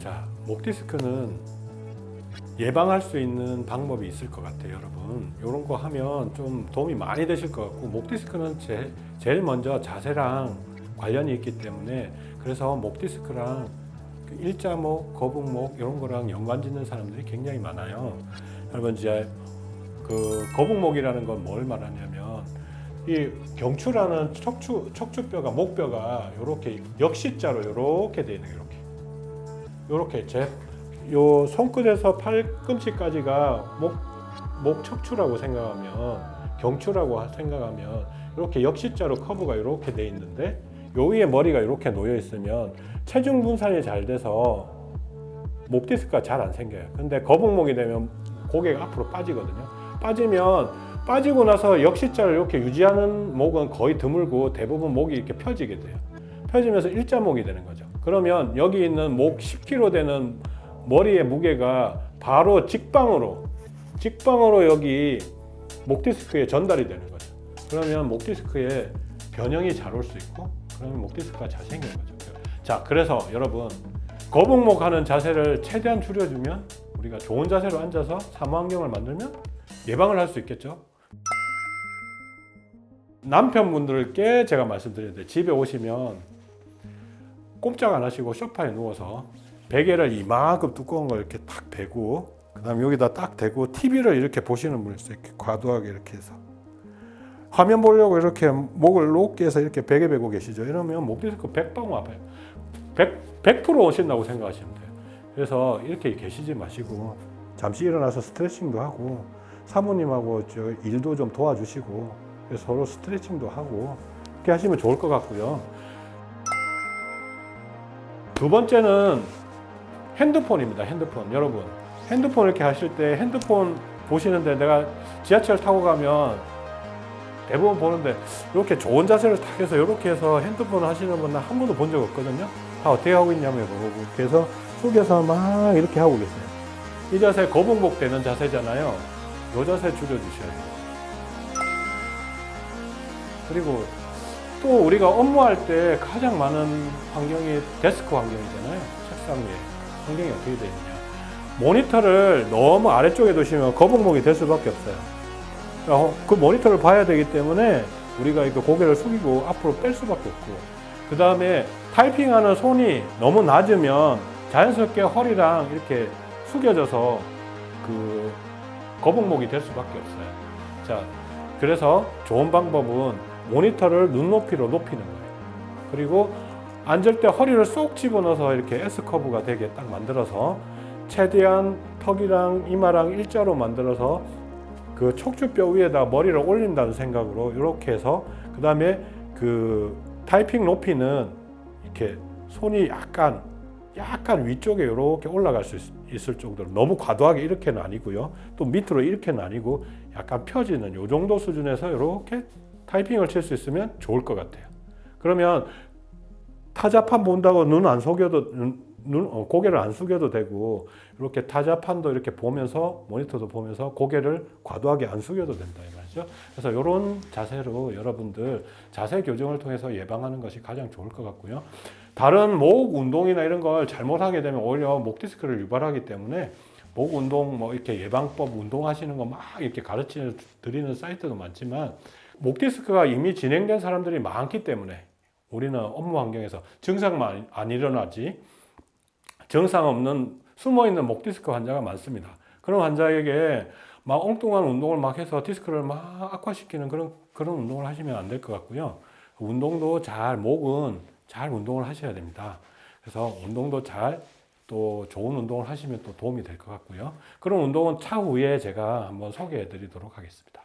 자, 목 디스크는 예방할 수 있는 방법이 있을 것 같아요, 여러분. 이런 거 하면 좀 도움이 많이 되실 것 같고, 목 디스크는 제, 제일 먼저 자세랑 관련이 있기 때문에 그래서 목 디스크랑 그 일자목, 거북목 이런 거랑 연관 짓는 사람들이 굉장히 많아요. 여러분 이제 그 거북목이라는 건 뭘 말하냐면 이 경추라는 척추 척추뼈가 목뼈가 이렇게 역시자로 이렇게 돼 있는 게 이렇게 이렇게 제요 손끝에서 팔꿈치까지가 목, 목 척추라고 생각하면 경추라고 생각하면 이렇게 역시자로 커브가 이렇게 돼 있는데 요 위에 머리가 이렇게 놓여 있으면 체중 분산이 잘 돼서 목 디스크가 잘 안 생겨요. 근데 거북목이 되면 고개가 앞으로 빠지거든요. 빠지면 빠지고 나서 역시자를 이렇게 유지하는 목은 거의 드물고 대부분 목이 이렇게 펴지게 돼요. 펴지면서 일자목이 되는 거죠. 그러면 여기 있는 목 10kg 되는 머리의 무게가 바로 직방으로 직방으로 여기 목 디스크에 전달이 되는 거죠. 그러면 목 디스크에 변형이 잘 올 수 있고 그러면 목 디스크가 잘 생기는 거죠. 자, 그래서 여러분 거북목 하는 자세를 최대한 줄여주면 우리가 좋은 자세로 앉아서 사무 환경을 만들면 예방을 할 수 있겠죠. 남편분들께 제가 말씀드렸는데 집에 오시면 꼼짝 안 하시고 소파에 누워서 베개를 이만큼 두꺼운 걸 이렇게 딱 대고 그다음 여기다 딱 대고 TV를 이렇게 보시는 분이 있어요. 이렇게 과도하게 이렇게 해서 화면 보려고 이렇게 목을 높게 해서 이렇게 베개 베고 계시죠. 이러면 목 디스크 100방 아파요. 100, 100% 오신다고 생각하시면 돼요. 그래서 이렇게 계시지 마시고 잠시 일어나서 스트레칭도 하고 사모님하고 저 일도 좀 도와주시고 서로 스트레칭도 하고 이렇게 하시면 좋을 것 같고요. 두 번째는 핸드폰입니다. 핸드폰 여러분 핸드폰 이렇게 하실 때 핸드폰 보시는데 내가 지하철 타고 가면 대부분 보는데 이렇게 좋은 자세를 딱 해서 이렇게 해서 핸드폰 하시는 분은 한 번도 본 적 없거든요. 다 어떻게 하고 있냐면 보고 그래서 속에서 막 이렇게 하고 계세요. 이 자세 거북목 되는 자세잖아요. 이 자세 줄여주셔야 돼요. 그리고 또 우리가 업무할 때 가장 많은 환경이 데스크 환경이잖아요. 책상 위에 환경이 어떻게 되어 있냐. 모니터를 너무 아래쪽에 두시면 거북목이 될 수밖에 없어요. 그 모니터를 봐야 되기 때문에 우리가 이렇게 고개를 숙이고 앞으로 뺄 수밖에 없고 그 다음에 타이핑하는 손이 너무 낮으면 자연스럽게 허리랑 이렇게 숙여져서 그 거북목이 될 수밖에 없어요. 자, 그래서 좋은 방법은 모니터를 눈높이로 높이는 거예요. 그리고 앉을 때 허리를 쏙 집어넣어서 이렇게 S 커브가 되게 딱 만들어서 최대한 턱이랑 이마랑 일자로 만들어서 그 척추뼈 위에다 머리를 올린다는 생각으로 이렇게 해서 그 다음에 그 타이핑 높이는 이렇게 손이 약간 약간 위쪽에 이렇게 올라갈 수 있- 있을 정도로 너무 과도하게 이렇게는 아니고요. 또 밑으로 이렇게는 아니고 약간 펴지는 요 정도 수준에서 이렇게 타이핑을 칠 수 있으면 좋을 것 같아요. 그러면 타자판 본다고 눈 안 속여도 눈, 눈- 어, 고개를 안 숙여도 되고 이렇게 타자판도 이렇게 보면서 모니터도 보면서 고개를 과도하게 안 숙여도 된다 이 말이죠. 그래서 이런 자세로 여러분들 자세 교정을 통해서 예방하는 것이 가장 좋을 것 같고요. 다른 목 운동이나 이런 걸 잘못하게 되면 오히려 목 디스크를 유발하기 때문에 목 운동 뭐 이렇게 예방법 운동하시는 거 막 이렇게 가르쳐 드리는 사이트도 많지만 목 디스크가 이미 진행된 사람들이 많기 때문에 우리는 업무 환경에서 증상만 안 일어나지 증상 없는 숨어 있는 목 디스크 환자가 많습니다. 그런 환자에게 막 엉뚱한 운동을 막 해서 디스크를 막 악화시키는 그런 그런 운동을 하시면 안 될 것 같고요. 운동도 잘 목은 잘 운동을 하셔야 됩니다. 그래서 운동도 잘 또 좋은 운동을 하시면 또 도움이 될 것 같고요. 그런 운동은 차후에 제가 한번 소개해 드리도록 하겠습니다.